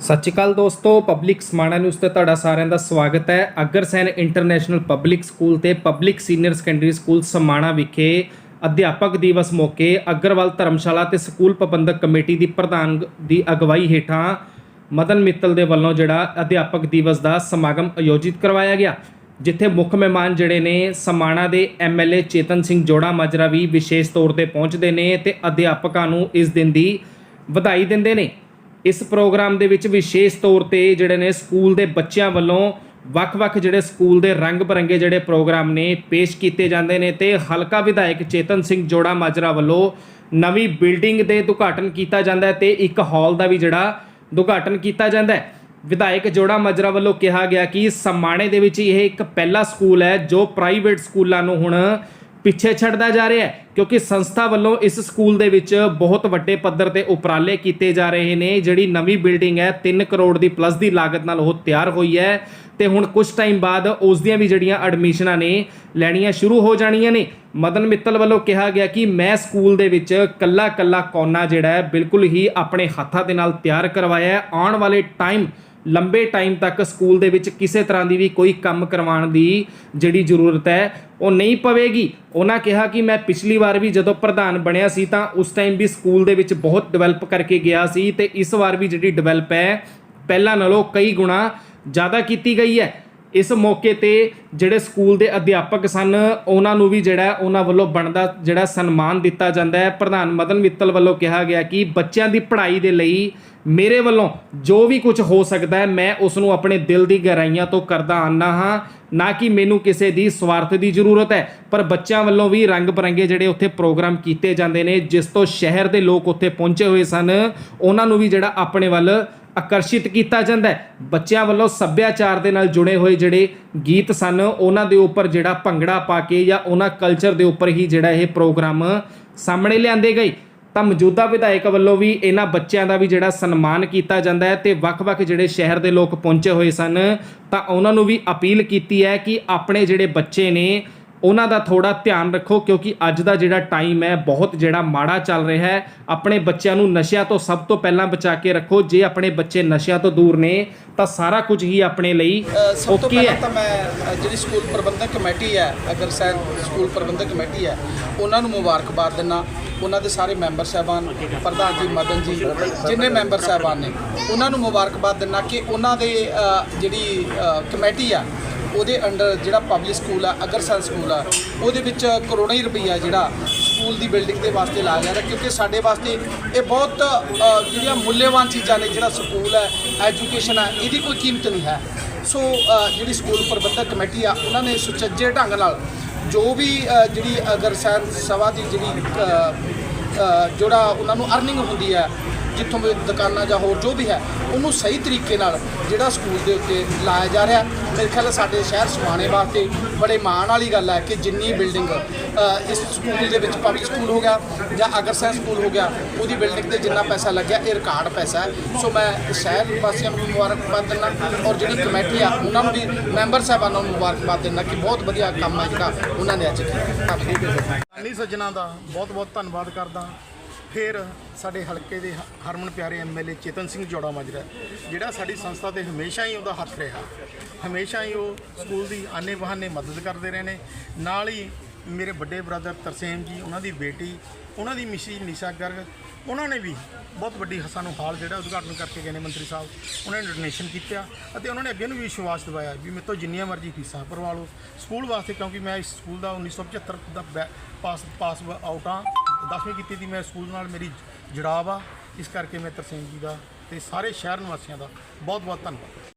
ਸਤਿ ਸ਼੍ਰੀ ਅਕਾਲ ਦੋਸਤੋ public Samana news ਤੇ ਤੁਹਾਡਾ ਸਾਰਿਆਂ ਦਾ ਸਵਾਗਤ ਹੈ। ਅਗਰਸੈਨ ਇੰਟਰਨੈਸ਼ਨਲ ਪਬਲਿਕ ਸਕੂਲ ਤੇ public senior secondary school Samana ਵਿਖੇ ਅਧਿਆਪਕ ਦਿਵਸ ਮੌਕੇ ਅਗਰਵਾਲ ਧਰਮਸ਼ਾਲਾ ਤੇ ਸਕੂਲ ਪ੍ਰਬੰਧਕ ਕਮੇਟੀ ਦੀ ਪ੍ਰਧਾਨ ਦੀ ਅਗਵਾਈ ਹੇਠਾਂ ਮਦਨ ਮਿੱਤਲ ਦੇ ਵੱਲੋਂ ਜਿਹੜਾ ਅਧਿਆਪਕ ਦਿਵਸ ਦਾ ਸਮਾਗਮ ਆਯੋਜਿਤ ਕਰਵਾਇਆ ਗਿਆ, ਜਿੱਥੇ ਮੁੱਖ ਮਹਿਮਾਨ ਜਿਹੜੇ ਨੇ ਸਮਾਣਾ ਦੇ ਐਮਐਲਏ ਚੇਤਨ ਸਿੰਘ ਜੋੜਾ ਮਾਜਰਾ ਵੀ ਵਿਸ਼ੇਸ਼ ਤੌਰ ਤੇ ਪਹੁੰਚਦੇ ਨੇ ਤੇ ਅਧਿਆਪਕਾਂ ਨੂੰ ਇਸ ਦਿਨ ਦੀ ਵਧਾਈ ਦਿੰਦੇ ਨੇ। ਇਸ ਪ੍ਰੋਗਰਾਮ ਦੇ ਵਿੱਚ ਵਿਸ਼ੇਸ਼ ਤੌਰ ਤੇ ਜਿਹੜੇ ਨੇ ਸਕੂਲ ਦੇ ਬੱਚਿਆਂ ਵੱਲੋਂ ਵੱਖ-ਵੱਖ ਜਿਹੜੇ ਸਕੂਲ ਦੇ ਰੰਗ ਬਰੰਗੇ ਜਿਹੜੇ ਪ੍ਰੋਗਰਾਮ ਨੇ ਪੇਸ਼ ਕੀਤੇ ਜਾਂਦੇ ਨੇ ਤੇ ਹਲਕਾ ਵਿਧਾਇਕ ਚੇਤਨ ਸਿੰਘ ਜੋੜਾ ਮਾਜਰਾ ਵੱਲੋਂ ਨਵੀਂ ਬਿਲਡਿੰਗ ਦੇ ਉਦਘਾਟਨ ਕੀਤਾ ਜਾਂਦਾ ਹੈ ਤੇ ਇੱਕ ਹਾਲ ਦਾ ਵੀ ਜਿਹੜਾ ਉਦਘਾਟਨ ਕੀਤਾ ਜਾਂਦਾ ਹੈ। ਵਿਧਾਇਕ ਜੋੜਾ ਮਾਜਰਾ ਵੱਲੋਂ ਕਿਹਾ ਗਿਆ ਕਿ ਸਮਾਣੇ ਦੇ ਵਿੱਚ ਇਹ ਇੱਕ ਪਹਿਲਾ ਸਕੂਲ ਹੈ ਜੋ ਪ੍ਰਾਈਵੇਟ ਸਕੂਲਾਂ ਨੂੰ ਹੁਣ ਪਿੱਛੇ ਛੱਡਦਾ ਜਾ ਰਿਹਾ ਹੈ, ਕਿਉਂਕਿ ਸੰਸਥਾ ਵੱਲੋਂ ਇਸ ਸਕੂਲ ਦੇ ਵਿੱਚ ਬਹੁਤ ਵੱਡੇ ਪੱਧਰ ਤੇ ਉਪਰਾਲੇ ਕੀਤੇ ਜਾ ਰਹੇ ਨੇ। ਜਿਹੜੀ ਨਵੀਂ ਬਿਲਡਿੰਗ ਹੈ 3 ਕਰੋੜ ਦੀ ਪਲੱਸ ਦੀ ਲਾਗਤ ਨਾਲ ਉਹ ਤਿਆਰ ਹੋਈ ਹੈ ਤੇ ਹੁਣ ਕੁਝ ਟਾਈਮ ਬਾਅਦ ਉਸ ਦੀਆਂ ਵੀ ਜਿਹੜੀਆਂ ਐਡਮਿਸ਼ਨਾਂ ਨੇ, ਲੈਣੀਆਂ ਸ਼ੁਰੂ ਹੋ ਜਾਣੀਆਂ ਨੇ। ਮਦਨ ਮਿੱਤਲ ਵੱਲੋਂ ਕਿਹਾ ਗਿਆ ਕਿ ਮੈਂ ਸਕੂਲ ਦੇ ਵਿੱਚ ਕੱਲਾ ਕੱਲਾ ਕੋਨਾ ਜਿਹੜਾ ਹੈ, ਬਿਲਕੁਲ ਹੀ ਆਪਣੇ ਹੱਥਾਂ ਦੇ ਨਾਲ ਤਿਆਰ ਕਰਵਾਇਆ ਹੈ। ਆਉਣ ਵਾਲੇ ਟਾਈਮ ਲੰਬੇ ਟਾਈਮ ਤੱਕ ਸਕੂਲ ਦੇ ਵਿੱਚ ਕਿਸੇ ਤਰ੍ਹਾਂ ਦੀ ਵੀ ਕੋਈ ਕੰਮ ਕਰਵਾਉਣ ਦੀ ਜਿਹੜੀ ਜ਼ਰੂਰਤ ਹੈ, ਉਹ ਨਹੀਂ ਪਵੇਗੀ। ਉਹਨਾਂ ਕਿਹਾ ਕਿ ਮੈਂ ਪਿਛਲੀ ਵਾਰ ਵੀ ਜਦੋਂ ਪ੍ਰਧਾਨ ਬਣਿਆ ਸੀ ਤਾਂ ਉਸ ਟਾਈਮ ਵੀ ਸਕੂਲ ਦੇ ਵਿੱਚ ਬਹੁਤ ਡਿਵੈਲਪ ਕਰਕੇ ਗਿਆ ਸੀ ਤੇ ਇਸ ਵਾਰ ਵੀ ਜਿਹੜੀ ਡਿਵੈਲਪ ਹੈ, ਪਹਿਲਾਂ ਨਾਲੋਂ ਕਈ ਗੁਣਾ ਜ਼ਿਆਦਾ ਕੀਤੀ ਗਈ ਹੈ। ਇਸ ਮੌਕੇ ਤੇ ਜਿਹੜੇ ਸਕੂਲ ਦੇ ਅਧਿਆਪਕ ਸਨ, ਉਹਨਾਂ ਨੂੰ ਵੀ ਜਿਹੜਾ ਉਹਨਾਂ ਵੱਲੋਂ ਬਣਦਾ ਜਿਹੜਾ ਸਨਮਾਨ ਦਿੱਤਾ ਜਾਂਦਾ ਹੈ। ਪ੍ਰਧਾਨ ਮਦਨ ਮਿੱਤਲ ਵੱਲੋਂ ਕਿਹਾ ਗਿਆ ਕਿ ਬੱਚਿਆਂ ਦੀ ਪੜ੍ਹਾਈ ਦੇ ਲਈ ਮੇਰੇ ਵੱਲੋਂ ਜੋ ਵੀ ਕੁਝ ਹੋ ਸਕਦਾ ਹੈ, ਮੈਂ ਉਸ ਨੂੰ ਆਪਣੇ ਦਿਲ ਦੀ ਗਹਿਰਾਈਆਂ ਤੋਂ ਕਰਦਾ ਆਨਾ ਹਾਂ। ਨਾ ਕਿ ਮੈਨੂੰ ਕਿਸੇ ਦੀ ਸਵਾਰਥ ਦੀ ਜ਼ਰੂਰਤ ਹੈ, ਪਰ ਬੱਚਿਆਂ ਵੱਲੋਂ ਵੀ ਰੰਗ ਬਰੰਗੇ ਜਿਹੜੇ ਉੱਥੇ ਪ੍ਰੋਗਰਾਮ ਕੀਤੇ ਜਾਂਦੇ ਨੇ, ਜਿਸ ਤੋਂ ਸ਼ਹਿਰ ਦੇ ਲੋਕ ਉੱਥੇ ਪਹੁੰਚੇ ਹੋਏ ਸਨ, ਉਹਨਾਂ ਨੂੰ ਵੀ ਜਿਹੜਾ ਆਪਣੇ ਵੱਲ ਆਕਰਸ਼ਿਤ ਕੀਤਾ ਜਾਂਦਾ ਹੈ। ਬੱਚਿਆਂ ਵੱਲੋਂ ਸੱਭਿਆਚਾਰ ਦੇ ਨਾਲ ਜੁੜੇ ਹੋਏ ਜਿਹੜੇ ਗੀਤ ਸਨ, ਉਹਨਾਂ ਦੇ ਉੱਪਰ ਜਿਹੜਾ ਭੰਗੜਾ ਪਾ ਕੇ ਜਾਂ ਉਹਨਾਂ ਕਲਚਰ ਦੇ ਉੱਪਰ ਹੀ ਜਿਹੜਾ ਇਹ ਪ੍ਰੋਗਰਾਮ ਸਾਹਮਣੇ ਲਿਆਂਦੇ ਗਏ। ਤਾਂ ਮੌਜੂਦਾ ਵਿਧਾਇਕ ਵੱਲੋਂ ਵੀ ਇਹਨਾਂ ਬੱਚਿਆਂ ਦਾ ਵੀ ਜਿਹੜਾ ਸਨਮਾਨ ਕੀਤਾ ਜਾਂਦਾ ਹੈ ਤੇ ਵੱਖ-ਵੱਖ ਜਿਹੜੇ ਸ਼ਹਿਰ ਦੇ ਲੋਕ ਪਹੁੰਚੇ ਹੋਏ ਸਨ, ਤਾਂ ਉਹਨਾਂ ਨੂੰ ਵੀ ਅਪੀਲ ਕੀਤੀ ਹੈ ਕਿ ਆਪਣੇ ਜਿਹੜੇ ਬੱਚੇ ਨੇ ਉਹਨਾਂ ਦਾ ਥੋੜਾ ਧਿਆਨ ਰੱਖੋ ਕਿਉਂਕਿ ਅੱਜ ਦਾ ਜਿਹੜਾ ਟਾਈਮ ਹੈ ਬਹੁਤ ਜਿਹੜਾ ਮਾੜਾ ਚੱਲ ਰਿਹਾ ਹੈ। ਆਪਣੇ ਬੱਚਿਆਂ ਨੂੰ ਨਸ਼ਿਆਂ ਤੋਂ ਸਭ ਤੋਂ ਪਹਿਲਾਂ ਬਚਾ ਕੇ ਰੱਖੋ। ਜੇ ਆਪਣੇ ਬੱਚੇ ਨਸ਼ਿਆਂ ਤੋਂ ਦੂਰ ਨੇ ਤਾਂ ਸਾਰਾ ਕੁਝ ਹੀ ਆਪਣੇ ਲਈ ਸਭ ਤੋਂ ਪਹਿਲਾਂ ਤਾਂ ਮੈਂ ਜਿਹੜੀ ਸਕੂਲ ਪ੍ਰਬੰਧਕ ਕਮੇਟੀ ਹੈ ਅਗਰ ਸੈਨ ਸਕੂਲ ਪ੍ਰਬੰਧਕ ਕਮੇਟੀ ਹੈ ਉਹਨਾਂ ਨੂੰ ਮੁਬਾਰਕਬਾਦ ਦਿੰਦਾ। ਉਹਨਾਂ ਦੇ ਸਾਰੇ ਮੈਂਬਰ ਸਾਹਿਬਾਨ ਪ੍ਰਧਾਨ ਜੀ ਮਦਨ ਜੀ ਜਿੰਨੇ ਮੈਂਬਰ ਸਾਹਿਬਾਨ ਨੇ ਉਹਨਾਂ ਨੂੰ ਮੁਬਾਰਕਬਾਦ ਦਿੰਦਾ ਕਿ ਉਹਨਾਂ ਦੇ ਜਿਹੜੀ ਕਮੇਟੀ ਆ ਉਹਦੇ ਅੰਡਰ ਜਿਹੜਾ ਪਬਲਿਕ ਸਕੂਲ ਆ ਅਗਰਸੈਨ ਸਕੂਲ ਆ ਉਹਦੇ ਵਿੱਚ ਕਰੋੜਾਂ ਹੀ ਰੁਪਈਆ ਜਿਹੜਾ ਸਕੂਲ ਦੀ ਬਿਲਡਿੰਗ ਦੇ ਵਾਸਤੇ ਲਾਇਆ ਜਾ ਰਿਹਾ ਕਿਉਂਕਿ ਸਾਡੇ ਵਾਸਤੇ ਇਹ ਬਹੁਤ ਅ, ਜਿਹੜੀਆਂ ਮੁੱਲੇਵਾਨ ਚੀਜ਼ਾਂ ਨੇ ਜਿਹੜਾ ਸਕੂਲ ਹੈ ਐਜੂਕੇਸ਼ਨ ਹੈ ਇਹਦੀ ਕੋਈ ਕੀਮਤ ਨਹੀਂ ਹੈ। ਸੋ ਅ, ਜਿਹੜੀ ਸਕੂਲ ਪ੍ਰਬੰਧਕ ਕਮੇਟੀ ਆ ਉਹਨਾਂ ਨੇ ਸੁਚੱਜੇ ਢੰਗ ਨਾਲ ਜੋ ਵੀ ਅ, ਜਿਹੜੀ ਅਗਰਸੈਨ ਸਭਾ ਦੀ ਜਿਹੜੀ ਅ, ਅ, ਜਿਹੜਾ ਉਹਨਾਂ ਨੂੰ ਅਰਨਿੰਗ ਹੁੰਦੀ ਹੈ ਜਿੱਥੋਂ ਵੀ ਦੁਕਾਨਾਂ ਜਾਂ ਹੋਰ ਜੋ ਵੀ ਹੈ, ਉਹਨੂੰ ਸਹੀ ਤਰੀਕੇ ਨਾਲ ਜਿਹੜਾ ਸਕੂਲ ਦੇ ਉੱਤੇ ਲਾਇਆ ਜਾ ਰਿਹਾ ਮੇਰੇ ਖਿਆਲ ਸਾਡੇ ਸ਼ਹਿਰ ਸਮਾਣੇ ਵਾਸਤੇ ਬੜੇ ਮਾਣ ਵਾਲੀ ਗੱਲ ਹੈ ਕਿ ਜਿੰਨੀ ਬਿਲਡਿੰਗ ਇਸ ਸਕੂਲ ਦੇ ਵਿੱਚ ਪਬਲਿਕ ਸਕੂਲ ਹੋ ਗਿਆ ਜਾਂ ਅਗਰਸੈਨ ਸਕੂਲ ਹੋ ਗਿਆ, ਉਹਦੀ ਬਿਲਡਿੰਗ ਤੇ ਜਿੰਨਾ ਪੈਸਾ ਲੱਗਿਆ, ਇਹ ਰਿਕਾਰਡ ਪੈਸਾ ਹੈ। ਸੋ ਮੈਂ ਸ਼ਹਿਰ ਵਾਸੀਆਂ ਨੂੰ ਮੁਬਾਰਕਬਾਦ ਦਿੰਦਾ ਔਰ ਜਿਹੜੀ ਕਮੇਟੀ ਆ, ਉਹਨਾਂ ਨੂੰ ਵੀ, ਮੈਂਬਰ ਸਾਹਿਬਾਨਾਂ ਨੂੰ ਮੁਬਾਰਕਬਾਦ ਦਿੰਦਾ ਕਿ ਬਹੁਤ ਵਧੀਆ ਕੰਮ ਹੈ ਜਿਹੜਾ ਉਹਨਾਂ ਨੇ ਅੱਜ ਕੀਤਾ। ਧੰਨਵਾਦ ਸੱਜਣਾ ਦਾ ਬਹੁਤ ਬਹੁਤ ਧੰਨਵਾਦ ਕਰਦਾ। ਫਿਰ ਸਾਡੇ ਹਲਕੇ ਦੇ ਹਰਮਨ ਪਿਆਰੇ ਐਮਐਲਏ ਚੇਤਨ ਸਿੰਘ ਜੋੜਾ ਮਾਜਰਾ, ਜਿਹੜਾ ਸਾਡੀ ਸੰਸਥਾ ਤੇ ਹਮੇਸ਼ਾ ਹੀ ਉਹਦਾ ਹੱਥ ਰਿਹਾ। ਹਮੇਸ਼ਾ ਹੀ ਉਹ ਸਕੂਲ ਦੀ ਆਨੇ ਬਹਾਨੇ ਮਦਦ ਕਰਦੇ ਰਹੇ ਨੇ। ਨਾਲ ਹੀ ਮੇਰੇ ਵੱਡੇ ਬ੍ਰਦਰ ਤਰਸੇਮ ਜੀ, ਉਹਨਾਂ ਦੀ ਬੇਟੀ, ਉਹਨਾਂ ਦੀ ਮਿਸੀ ਨਿਸ਼ਾ ਗਰਗ, ਉਹਨਾਂ ਨੇ ਵੀ ਬਹੁਤ ਵੱਡੀ ਸਾਨੂੰ ਹਾਲ ਜਿਹੜਾ ਉਦਘਾਟਨ ਕਰਕੇ ਗਏ ਨੇ ਮੰਤਰੀ ਸਾਹਿਬ। ਉਹਨਾਂ ਨੇ ਡੋਨੇਸ਼ਨ ਕੀਤਾ ਅਤੇ ਉਹਨਾਂ ਨੇ ਅੱਗੇ ਨੂੰ ਵੀ ਵਿਸ਼ਵਾਸ ਦਿਵਾਇਆ ਵੀ ਮੇਰੇ ਤੋਂ ਜਿੰਨੀਆਂ ਮਰਜ਼ੀ ਫੀਸਾਂ ਭਰਵਾ ਲਓ ਸਕੂਲ ਵਾਸਤੇ, ਕਿਉਂਕਿ ਮੈਂ ਇਸ ਸਕੂਲ ਦਾ 1975 ਦਾ ਬੈ- ਪਾਸ ਪਾਸ ਆਊਟ ਹਾਂ। 10ਵੀਂ ਕੀਤੀ ਦੀ ਮੈਂ ਸਕੂਲ ਨਾਲ ਮੇਰੀ ਜੁੜਾਵ ਆ। ਇਸ ਕਰਕੇ ਮੈਂ ਤਰਸੇਮ ਜੀ ਦਾ ਤੇ ਸਾਰੇ ਸ਼ਹਿਰ ਨਿਵਾਸੀਆਂ ਦਾ ਬਹੁਤ ਬਹੁਤ ਧੰਨਵਾਦ।